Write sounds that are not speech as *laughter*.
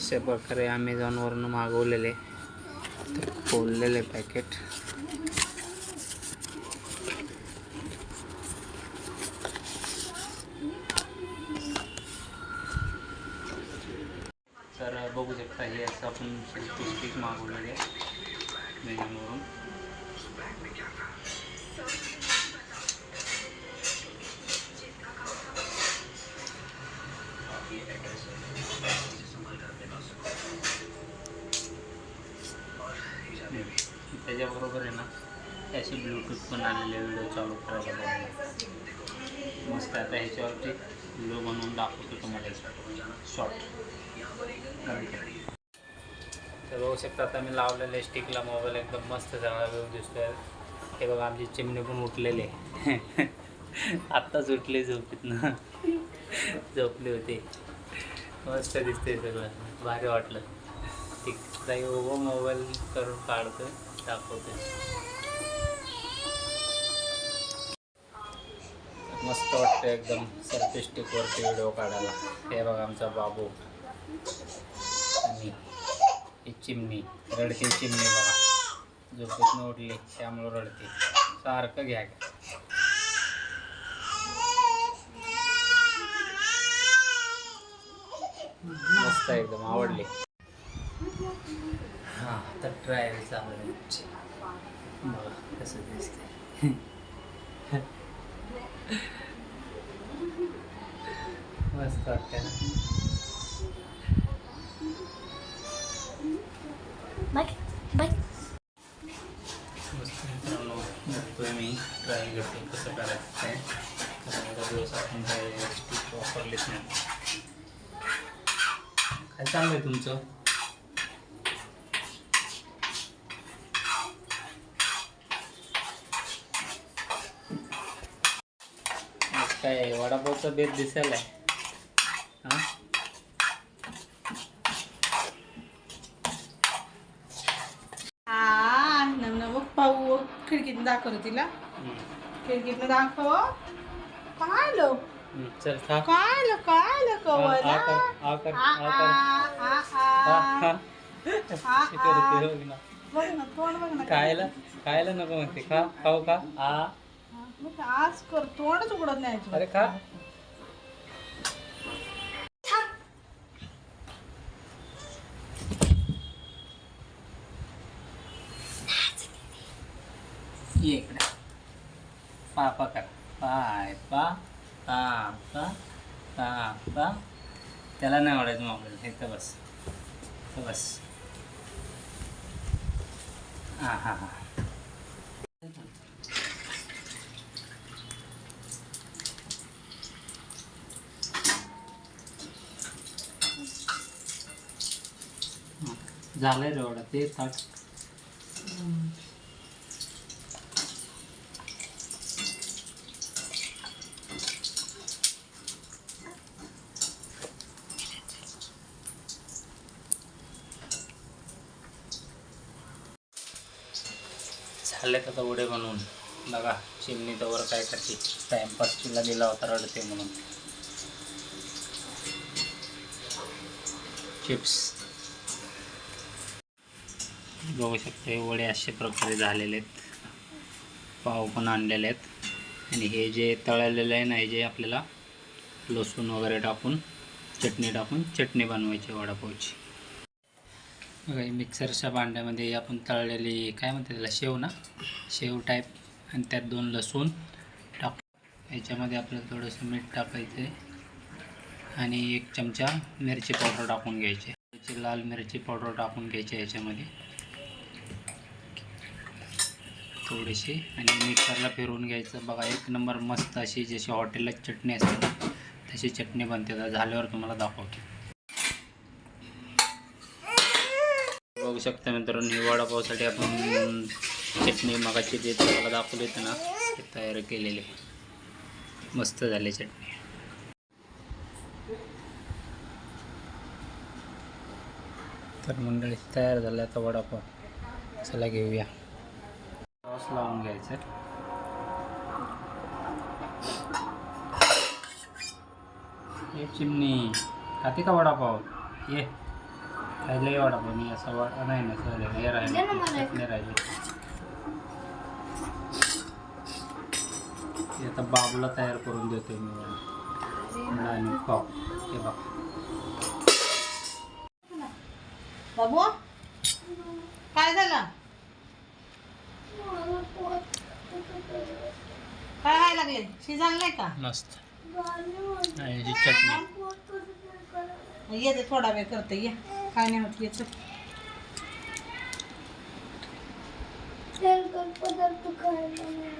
अशा प्रकारे ॲमेझॉनवरून मागवलेले. तर खोललेले पॅकेट तर बघू शकता हे असं आपण स्टिक मागवलेले ॲमेझॉनवरून त्याच्याबरोबर आहे ना त्याचे ब्लूटूथ पण आलेले व्हिडिओ चालू करायला बघा मस्त आता ह्याच्यावरती व्हिडिओ बनवून दाखवतो तुम्हाला शॉर्ट तर बघू शकता आता मी लावलेले स्टिकला मोबाईल एकदम मस्त चांगला व्यू दिसतोय. हे बघा आमची चिमणी पण उठलेले *laughs* आत्ताच उठले झोपेतनं झोपले होते. मस्त दिसतंय सगळं. भारी वाटलं. ठीक जाई उभं मोबाईल करून काढतोय. दाखवते. मस्त वाटतं एकदम सेल्फी वरती व्हिडिओ काढायला. हे बघा आमचा बाबू. आणि ही चिमणी रडती चिमणी बघा. झोपेतनं उठली त्यामुळं रडते. सारखं घ्या. मस्त एकदम आवडली. तर ट्रायल चालू. बघा कसं दिसते मस्त वाटते ना. मित्रांनो बघतोय मी ट्राय करते कसं करायचं ते दिवस आपण काय स्टिक वापरलीच नाही. काय आहे तुमचं? काय वडापावचा बेत दिसायला. हां? नव पाहू खिडकीतून दाखव तिला. खिडकीतनं दाखव. काय लो चल खा. काय लो काय लो आ कवला कर आ कर. आ, आ कर आ, आ, आ. अशी *laughs* करते ना. बघ ना तोंड बघ ना. खायला खायला नको म्हणते. खा खाऊ का आ. हा, आज कर तोंडच उघडत नाही अजिबात. अरे खा. ये इकडे. पापा कर. पाय पा पा पा त्याला नाही आवडायचं मोबाईल. हे तर बस. तर बस. हां हां हां. झालंय रे एवढं ते ताट झालेत आता उडे बनवून बघा चिमणी तवर काय करते. टाइमपास तिला दिला होता रडते म्हणून. चिप्स बघू शकतो वडे अशा प्रकारे झालेले आहेत. पाव पण आणलेले आहेत. आणि हे जे तळलेलं आहे ना हे जे आपल्याला लसूण वगैरे टाकून चटणी टाकून चटणी बनवायची वडापावची. बघा मिक्सरच्या भांड्यामध्ये आपण तळलेली काय म्हणते त्याला शेव ना? शेव टाईप आणि त्यात दोन लसूण टाक याच्यामध्ये आपल्याला थोडंसं मीठ टाकायचं आहे आणि एक चमचा मिरची पावडर टाकून घ्यायची. लाल मिरची पावडर टाकून घ्यायची याच्यामध्ये. थोडीशी आणि मिक्सरला फिरवून घ्यायचं. बघा एक नंबर मस्त अशी जशी हॉटेलला चटणी असते ना तशी चटणी बनते. आता झाल्यावर तुम्हाला दाखवतो. बघू शकता मित्रांनो ही वडापावसाठी आपण चटणी मगाची जे तुम्हाला दाखवली होती ना ते तयार केलेली. मस्त झाली चटणी. तर मंडळी तयार झालं आता वडापाव. चला घेऊया. रस लावून घ्यायचं. हे चिमणी. खाते का वडापाव? ये. खायला एवढा पण असा वाटा नाही ना सर हे राहिले. राहिली. आता बाबूला तयार करून देतोय मी. वडा. वडा आणि पाव. हे बघ. बाबू काय झालं? काय व्हायला लागले? शिजायला नाही का? मस्त. याची चटणी. येते थोडा वेळ करते ये. काय नाही होत येत तेलकट पदार्थ खायला नाही.